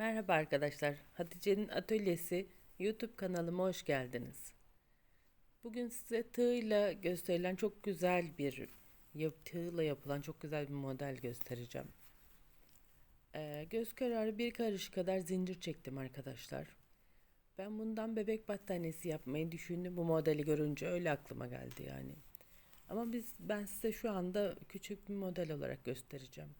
Merhaba arkadaşlar. Hatice'nin Atölyesi YouTube kanalıma hoş geldiniz. Bugün size tığla gösterilen çok güzel bir tığla yapılan çok güzel bir model göstereceğim. Ee, göz kararı bir karış kadar zincir çektim arkadaşlar. Ben bundan bebek battaniyesi yapmayı düşündüm. Bu modeli görünce öyle aklıma geldi yani. Ama biz ben size şu anda küçük bir model olarak göstereceğim.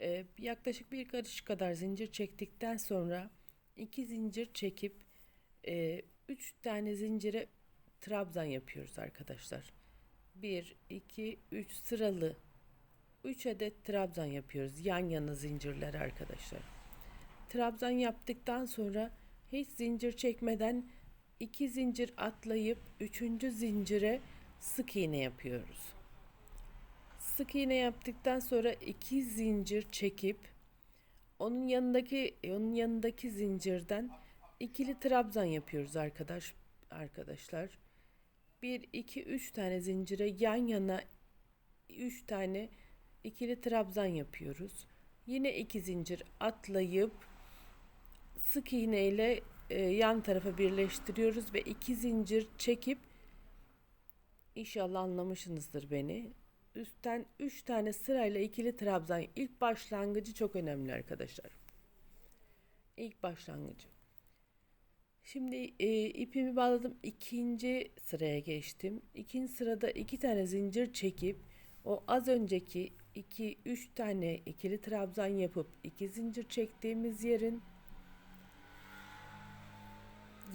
Ee, yaklaşık bir karış kadar zincir çektikten sonra iki zincir çekip e, üç tane zincire trabzan yapıyoruz arkadaşlar. 1 2 3 sıralı 3 adet trabzan yapıyoruz yan yana zincirler arkadaşlar. Trabzan yaptıktan sonra hiç zincir çekmeden iki zincir atlayıp üçüncü zincire sık iğne yapıyoruz. Sık iğne yaptıktan sonra iki zincir çekip onun yanındaki onun yanındaki zincirden ikili trabzan yapıyoruz arkadaş arkadaşlar. 1 2 3 tane zincire yan yana 3 tane ikili trabzan yapıyoruz. Yine iki zincir atlayıp sık iğne ile e, yan tarafa birleştiriyoruz ve iki zincir çekip İnşallah anlamışsınızdır beni üstten 3 tane sırayla ikili trabzan ilk başlangıcı çok önemli arkadaşlar. İlk başlangıcı. Şimdi e, ipimi bağladım. ikinci sıraya geçtim. İkinci sırada iki tane zincir çekip o az önceki 2 3 tane ikili trabzan yapıp iki zincir çektiğimiz yerin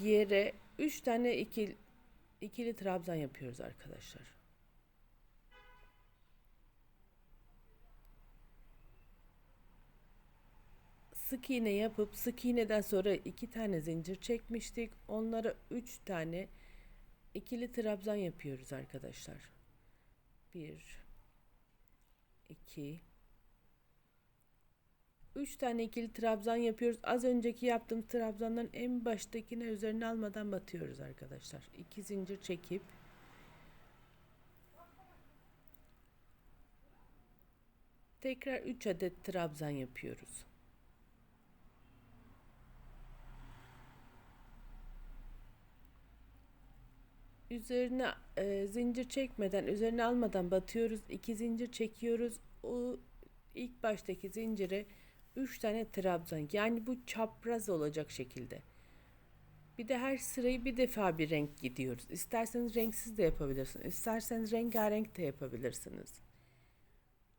yere 3 tane ikili, ikili trabzan yapıyoruz arkadaşlar. Sık iğne yapıp sık iğneden sonra iki tane zincir çekmiştik. Onlara üç tane ikili trabzan yapıyoruz arkadaşlar. Bir, iki, üç tane ikili trabzan yapıyoruz. Az önceki yaptığım trabzanların en baştakine üzerine almadan batıyoruz arkadaşlar. İki zincir çekip tekrar 3 adet trabzan yapıyoruz. Üzerine e, zincir çekmeden üzerine almadan batıyoruz. İki zincir çekiyoruz. O ilk baştaki zincire üç tane trabzan yani bu çapraz olacak şekilde. Bir de her sırayı bir defa bir renk gidiyoruz. İsterseniz renksiz de yapabilirsiniz isterseniz rengarenk de yapabilirsiniz.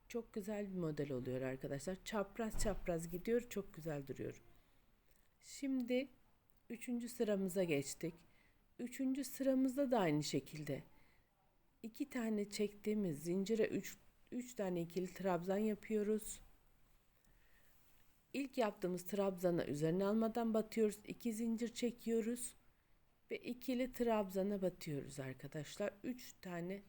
Çok güzel bir model oluyor arkadaşlar. Çapraz çapraz gidiyor çok güzel duruyor. Şimdi üçüncü sıramıza geçtik Üçüncü sıramızda da aynı şekilde. iki tane çektiğimiz zincire üç, üç tane ikili trabzan yapıyoruz. İlk yaptığımız trabzana üzerine almadan batıyoruz. iki zincir çekiyoruz. Ve ikili trabzana batıyoruz arkadaşlar. Üç tane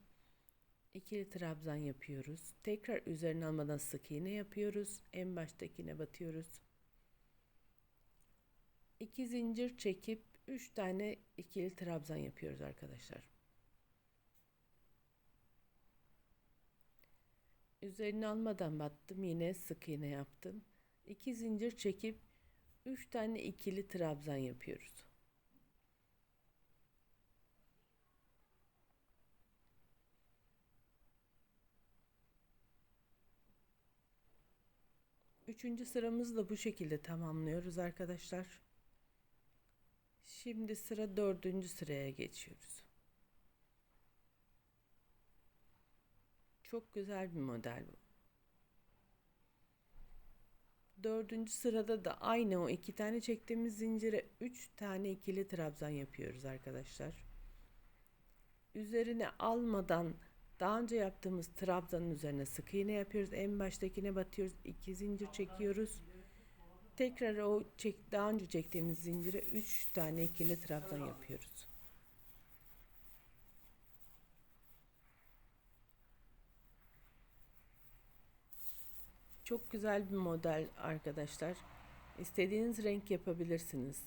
ikili trabzan yapıyoruz. Tekrar üzerine almadan sık iğne yapıyoruz. En baştakine batıyoruz. İki zincir çekip 3 tane ikili trabzan yapıyoruz arkadaşlar. Üzerine almadan battım. Yine sık iğne yaptım. 2 zincir çekip 3 tane ikili trabzan yapıyoruz. Üçüncü sıramızı da bu şekilde tamamlıyoruz arkadaşlar. Şimdi sıra dördüncü sıraya geçiyoruz. Çok güzel bir model bu. Dördüncü sırada da aynı o iki tane çektiğimiz zincire üç tane ikili trabzan yapıyoruz arkadaşlar. Üzerine almadan daha önce yaptığımız trabzanın üzerine sık iğne yapıyoruz. En baştakine batıyoruz. iki zincir çekiyoruz. Tekrar o çek, daha önce çektiğimiz zincire 3 tane ikili trabzan yapıyoruz. Çok güzel bir model arkadaşlar. İstediğiniz renk yapabilirsiniz.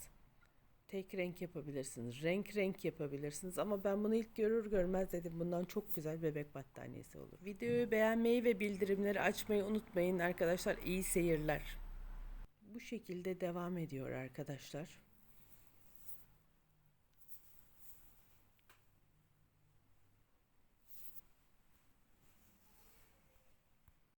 Tek renk yapabilirsiniz. Renk renk yapabilirsiniz. Ama ben bunu ilk görür görmez dedim. Bundan çok güzel bebek battaniyesi olur. Videoyu beğenmeyi ve bildirimleri açmayı unutmayın arkadaşlar. İyi seyirler. Bu şekilde devam ediyor arkadaşlar.